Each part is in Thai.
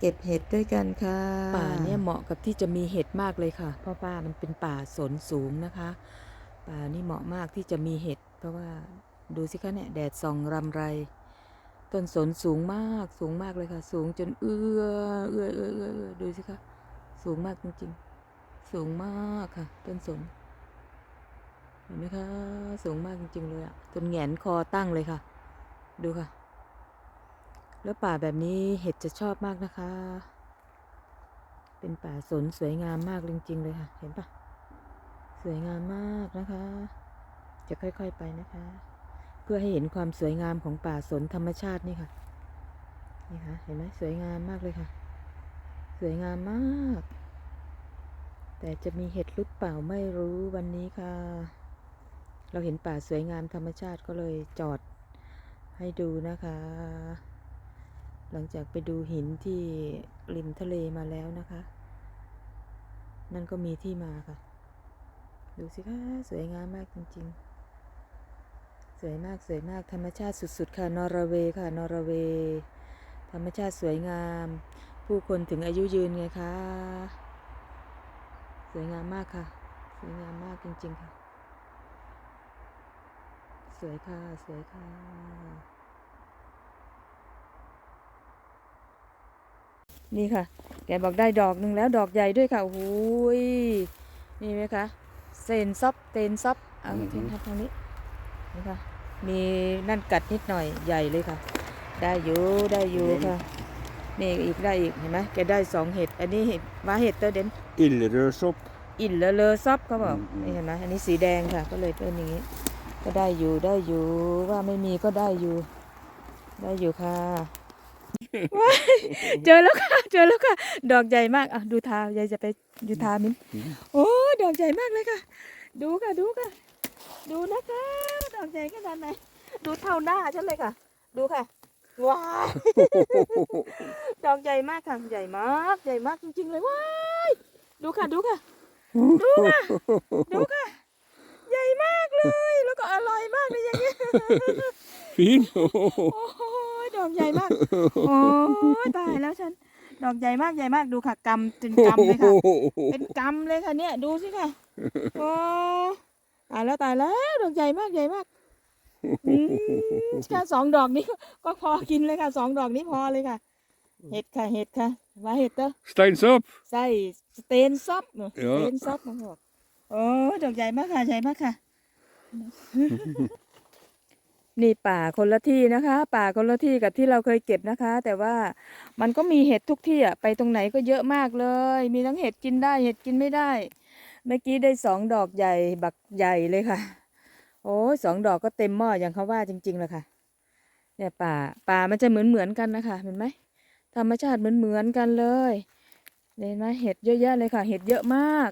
เก็บเห็ดด้วยกันค่ะ ป่าเนี่ยเหมาะกับที่จะมีเห็ดมากเลยค่ะ เพราะว่ามันเป็นป่าสนสูงนะคะ ป่านี่เหมาะมากที่จะมีเห็ด เพราะว่าดูสิคะเนี่ยแดดส่องรำไร ต้นสนสูงมากสูงมากเลยค่ะ สูงจนเอื้อเอื้อเอื้อเอื้อเอื้อดูสิคะสูงมากจริงๆ สูงมากค่ะ ต้นสนเห็นไหมคะสูงมากจริงๆเลยอะจนแหงนคอตั้งเลยค่ะ ดูค่ะ แล้วป่าแบบนี้เห็ดจะชอบมากนะคะ เป็นป่าสนสวยงามมากจริงๆเลยค่ะ เห็นปะสวยงามมากนะคะ จะค่อยๆไปนะคะ เพื่อให้เห็นความสวยงามของป่าสนธรรมชาตินี่ค่ะ นี่ค่ะ เห็นไหมสวยงามมากเลยค่ะ สวยงามมาก แต่จะมีเห็ดหรือเปล่าไม่รู้วันนี้ค่ะ เราเห็นป่าสวยงามธรรมชาติก็เลยจอดให้ดูนะคะ หลังจากไปดูหินที่ริมทะเลมาแล้วนะคะ นั่นก็มีที่มาค่ะ ดูสิคะสวยงามมากจริง ๆ สวยมากสวยมากธรรมชาติสุดๆ ค่ะนอร์เวย์ค่ะนอร์เวย์ธรรมชาติสวยงาม ผู้คนถึงอายุยืนไงคะสวยงามมากค่ะ สวยงามมากจริง ๆ ค่ะ สวยค่ะ สวยค่ะ นี่ค่ะ แกบอกได้ดอกหนึ่งแล้วดอกใหญ่ด้วยค่ะโอ้โหยนี่ไหมคะเซนซับเตนซับเอาอือฮึเทนทับทางนี้นี่ค่ะมีนั่นกัดนิดหน่อยใหญ่เลยค่ะ ได้อยู่ได้อยู่ค่ะนี่อีกได้อีกเห็นไหมแกได้สองเห็ดอันนี้เห็ดว่าเห็ดเตอร์เดน Ildrødsopp. อินเลอะเลอซับเขาบอกอืมอืมนี่เห็นไหมอันนี้สีแดงค่ะ ก็เลยเป็นอย่างนี้ก็ได้อยู่ได้อยู่ว่าไม่มีก็ได้อยู่ ได้อยู่ค่ะว้าย เจอแล้วค่ะ เจอแล้วค่ะ ดอกใหญ่มากอะดูทายายจะไปดูทามิ้นโอ้ดอกใหญ่มากเลยค่ะ ดูค่ะดูค่ะ ดูนะคะ ดอกใหญ่ขนาดไหนดูเท่าหน้าฉันเลยค่ะ ดูค่ะว้าวดอกใหญ่มากค่ะใหญ่มากใหญ่มากจริงๆเลยว้ายดูค่ะดูค่ะ ดูค่ะดูค่ะ ใหญ่มากเลย แล้วก็อร่อยมากเลยอย่างเงี้ย Fin. โอ้ ดอกใหญ่มาก โอ้ยตายแล้วฉัน ดอกใหญ่มากใหญ่มากดูค่ะกำเป็นกำเลยค่ะ เป็นกำเลยค่ะเนี่ยดูสิค่ะ โอ้ตายแล้วตายแล้วดอกใหญ่มากใหญ่มากอืมแค่สองดอกนี้ก็พอกินเลยค่ะสองดอกนี้พอเลยค่ะ เห็ดค่ะเห็ดค่ะว่าเห็ดเตอ Steinsopp. ใส่สเตนซับเนอะเยสอะเตนซับมาบอกโอ้ดอกใหญ่มากค่ะใหญ่มากค่ะ นี่ป่าคนละที่นะคะ ป่าคนละที่กับที่เราเคยเก็บนะคะ แต่ว่ามันก็มีเห็ดทุกที่อะไปตรงไหนก็เยอะมากเลย มีทั้งเห็ดกินได้เห็ดกินไม่ได้ เมื่อกี้ได้สองดอกใหญ่บักใหญ่เลยค่ะ โอ้สองดอกก็เต็มหม้ออย่างเขาว่าจริงๆเลยค่ะ เนี่ยป่าป่ามันจะเหมือนเหมือนๆกันนะคะเห็นไหมธรรมชาติเหมือนเหมือนๆกันเลยเห็นไหมเห็ดเยอะแยะเลยค่ะ เห็ดเยอะมาก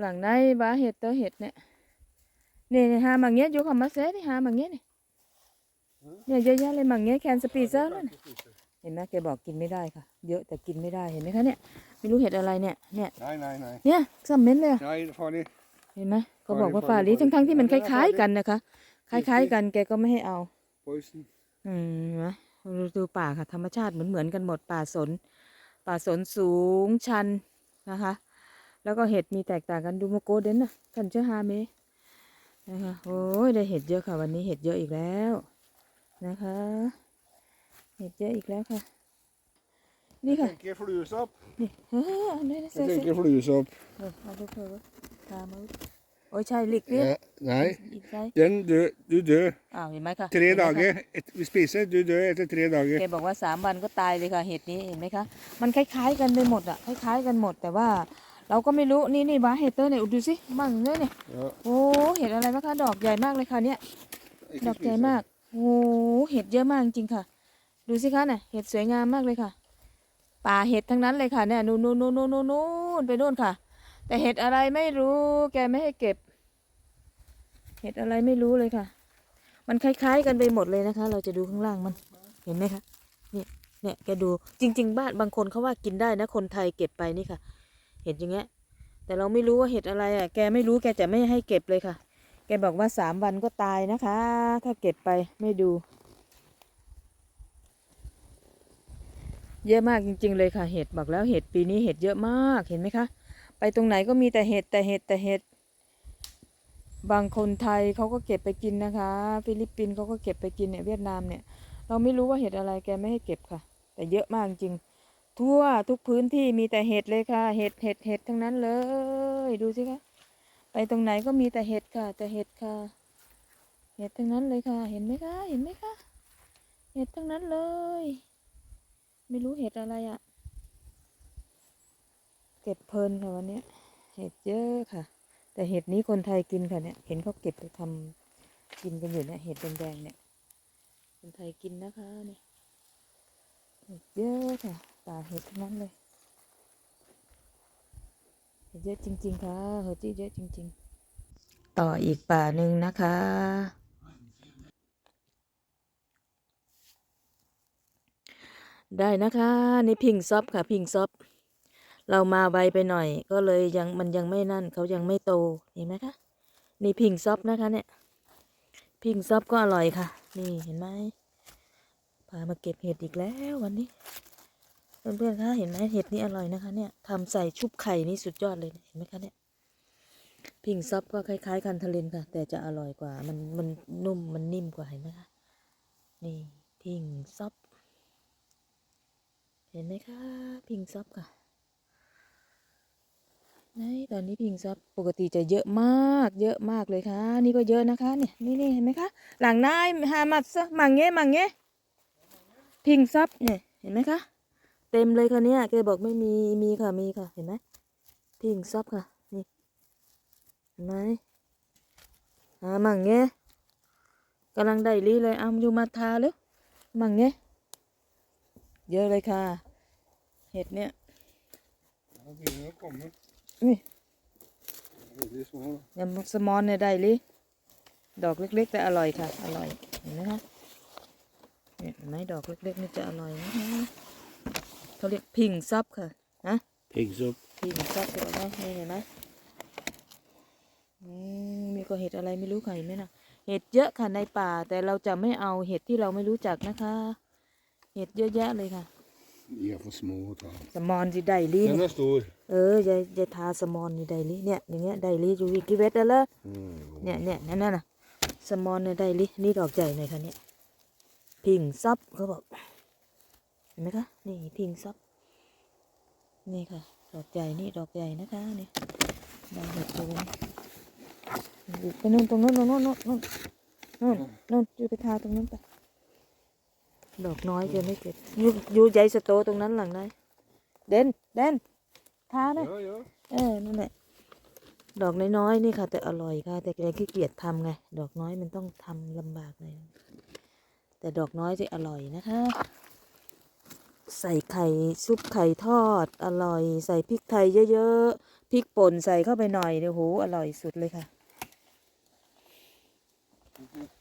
หลังในบ้าเห็ดเตอเห็ดเนี่ยนี่หามังเงี้ยอยู่คำมาเซ่ที่หามังเงี้ยนี่ เนี่ยเยอะแยะเลยมังเงี้ยแคนสปีเซอร์นั่นน่ะเห็นไหมแกบอกกินไม่ได้ค่ะ เยอะแต่กินไม่ได้เห็นไหมคะเนี่ยไม่รู้เห็ดอะไรเนี่ยเนี่ย Nei, nei, nei. เนี่ยซัมเมนเลยอะ Nei, farlig. เห็นไหมเขาบอกว่าฟาฝ่าลิลิฟาลิทั้งทั้งๆที่มันคฟาลิล้าย ๆ กันนะคะ คล้าย ๆ กันแกก็ไม่ให้เอา Poison. อืมนะดูดูป่าค่ะ ธรรมชาติเหมือนเหมือนกันหมดป่าสน ป่าสนสูงชันนะคะ แล้วก็เห็ดมีแตกต่างกันดูโมโกเดนนะกันเชื่อฮาเมนะคะโอ้ยได้เห็ดเยอะค่ะ วันนี้เห็ดเยอะอีกแล้ว นะคะ เห็ดเยอะอีกแล้วค่ะ นี่ Jeg ค่ะ tenker fluesopp. นี่เฮ้ยอันนี้เซ็ Jeg กซี่ tenker fluesopp. เออมาดูเถอะตามมาโอ้ยใช่ลิกเรีย Ja, nei, อีกใช่ den dø, du dør. อ้าวเห็นไหมคะ Tre เห็นไหมคะ dager. Et, vi spiser, du dør etter tre dager. แกบอกว่าสามวันก็ตายเลยค่ะเห็ดนี้เห็นไหมคะ มันคล้ายๆกันไปหมดอะคล้ายๆกันหมดแต่ว่า เราก็ไม่รู้นี่นี่บาเฮดเตอร์เนี่ยดูสิมั่งเลยเนี่ย Ja, โอ้เห็ดอะไรบ้างคะดอกใหญ่มากเลยค่ะเนี่ย ikke ดอกใหญ่ spise. มาก โอ้เห็ดเยอะมากจริงๆค่ะ ดูสิคะเนี่ยเห็ดสวยงามมากเลยค่ะ ป่าเห็ดทั้งนั้นเลยค่ะเนี่ยนู่นนู่นนู่นนู่นนู่นไปนู่นค่ะ แต่เห็ดอะไรไม่รู้ แกไม่ให้เก็บ เห็ดอะไรไม่รู้เลยค่ะ มันคล้าย ๆ กันไปหมดเลยนะคะ เราจะดูข้างล่างมัน เห็นไหมคะเนี่ยเนี่ยแกดูจริง ๆ บ้านบางคนเขาว่ากินได้นะ คนไทยเก็บไปนี่ค่ะ เห็ดอย่างเงี้ยแต่เราไม่รู้ว่าเห็ดอะไรอะ แกไม่รู้แกจะไม่ให้เก็บเลยค่ะ กบอกว่าสามวันก็ตายนะคะ ถ้าเก็บไปไม่ดู เยอะมากจริง ๆ เลยค่ะ เห็ดบอกแล้วเห็ดปีนี้เห็ดเยอะมากเห็นไหมคะ ไปตรงไหนก็มีแต่เห็ดแต่เห็ดแต่เห็ดบางคนไทยเขาก็เก็บไปกินนะคะ ฟิลิปปินส์เขาก็เก็บไปกินเนี่ยเวียดนามเนี่ย เราไม่รู้ว่าเห็ดอะไรแกไม่ให้เก็บค่ะ แต่เยอะมากจริง ทั่วทุกพื้นที่มีแต่เห็ดเลยค่ะ เห็ดเห็ดเห็ดทั้งนั้นเลยดูสิคะ ไปตรงไหนก็มีแต่เห็ดค่ะ แต่เห็ดค่ะ เห็ดทั้งนั้นเลยค่ะ เห็นไหมคะ เห็นไหมคะ เห็ดทั้งนั้นเลย ไม่รู้เห็ดอะไรอะ่ะ เก็บเพลินค่ะวันนี้เห็ดเยอะค่ะ แต่เห็ดนี้คนไทยกินค่ะเนี่ย เห็นเขาเก็บไปทำกินกันอยู่เนี่ย เห็ดแดงๆเนี่ย คนไทยกินนะคะเนี่ย เห็ดเยอะค่ะ ป่าเห็ดทั้งนั้นเลย เยอะจริง ๆ ค่ะเห็ดที่เยอะจริง ๆ ต่ออีกป่าหนึ่งนะคะ ได้นะคะนี่พิงซอปค่ะพิงซอปเรามาไวไปหน่อย ก็เลยยังมันยังไม่นั่นเขายังไม่โตเห็นไหมคะนี่พิงซอปนะคะเนี่ยพิงซอปก็อร่อยค่ะ นี่เห็นไหมพามาเก็บเห็ดอีกแล้ววันนี้ เพื่อนๆคะเห็นไหมเห็ดนี่อร่อยนะคะเนี่ยทำใส่ชุบไข่นี่สุดยอดเลยเห็นไหมคะเนี่ยพิงซอปก็คล้ายๆคันทะเลนค่ะ แต่จะอร่อยกว่า มันมันนุ่มมันนิ่มกว่าเห็นไหมคะนี่พิงซอปเห็นไหมคะพิงซับค่ะไหนตอนนี้พิงซับปกติจะเยอะมาก เยอะมากเลยค่ะ นี่ก็เยอะนะคะเนี่ยนี่นี่เห็นไหมคะหลังนายหามัดซะมังเงี้มังเงี้พิงซับเนี่ยเห็นไหมคะ เต็มเลยค่ะเนี่ยแกบอกไม่มีมีค่ะมีค่ะเห็นไหมพิงซับค่ะนี่เห็นไหมหามังเงี้กำลังได้ลีเลยเอาอยู่มาทาเลยมังเงี้เยอะเลยค่ะ เห็ดเนี่ย Ja, det begynner å komme. นี่ Veldig små. da. ยำสมอนเนี่ยได้ลิดอกเล็ก ๆ แต่อร่อยค่ะ อร่อยเห็นไหมคะเนี่ยเห็นไหมดอกเล็กๆนี่จะอร่อยนะคะ เขาเรียกพิงซับค่ะฮะ Pigs up. พิงซับเห็นไหมนี่เห็นไหมอืมมีก็เห็ดอะไรไม่รู้ค่ะเห็นไหมนะเห็ดเยอะค่ะในป่า แต่เราจะไม่เอาเห็ดที่เราไม่รู้จักนะคะ เห็ดเยอะแยะเลยค่ะ De er for små å ta. สมอนสิได้ลิ Den เนี่ย er stor. เออยายยายทาสมอนนี่ไดลิเนี่ยอย่างเงี้ยไดลิอยู่วิกิเวตแล้ว Mm. เนี่ยเนี่ยนั่นน่ะสมอนเนี่ยไดลินี่ดอกใหญ่หน่อยค่ะเนี่ยพิงซับเขาบอกเห็ นไหมคะ นี่พิงซับนี่ค่ะ ดอกใหญ่นี่ดอกใหญ่นะคะเนี่ยดอกเห็ดโคนไปนู่นตรงนู้นตรงนู้นนู่นนู่นนู่นนู่นอยู่ไปทาตรงนู้นไปดอกน้อยจะไม่เก็บอยู่อยู่ใหญ่สโตตรงนั้นหลังไหนเด่นเด่นทาเลย Ja, ja. เออนั่นแหละดอกน้อยๆนี่ค่ะ แต่อร่อยค่ะ แต่แกขี้เกียจทำไง ดอกน้อยมันต้องทำลำบากหน่อยแต่ดอกน้อยจะอร่อยนะคะ ใส่ไข่ซุปไข่ทอด อร่อย ใส่พริกไทยเยอะๆพริกป่นใส่เข้าไปหน่อยเนี่ยโหอร่อยสุดเลยค่ะ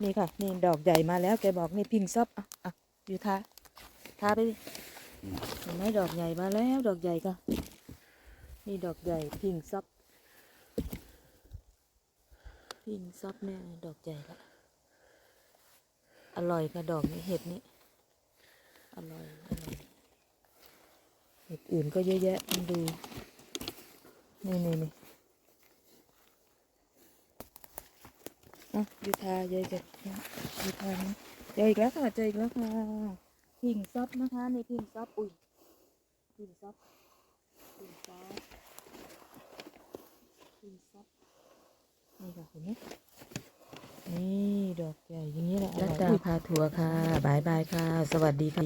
นี่ค่ะ นี่ดอกใหญ่มาแล้วแกบอกนี่พิงซับอะอะอยู่ท้าท้าไปดิเห็นไหมดอกใหญ่มาแล้วดอกใหญ่ค่ะนี่ดอกใหญ่พิงซับพิงซับเนี่ยดอกใหญ่ละอร่อยค่ะดอกนี้เห็ดนี้อร่อยอร่อย เห็ดอื่นก็เยอะแยะต้องดู นี่นี่นี่อะยูทาเยอะจัดยูทานี่เจออีกแล้วค่ะ เจออีกแล้วค่ะพิงซับนะคะในพิงซับอุ้ยพิงซับปิ่นซับปิ่นซับนี่ค่ะเห็นไหมนี่ ดอกใหญ่อย่างนี้แหละรัตดาพาทัวร์ค่ะบายบายค่ะ สวัสดีค่ะ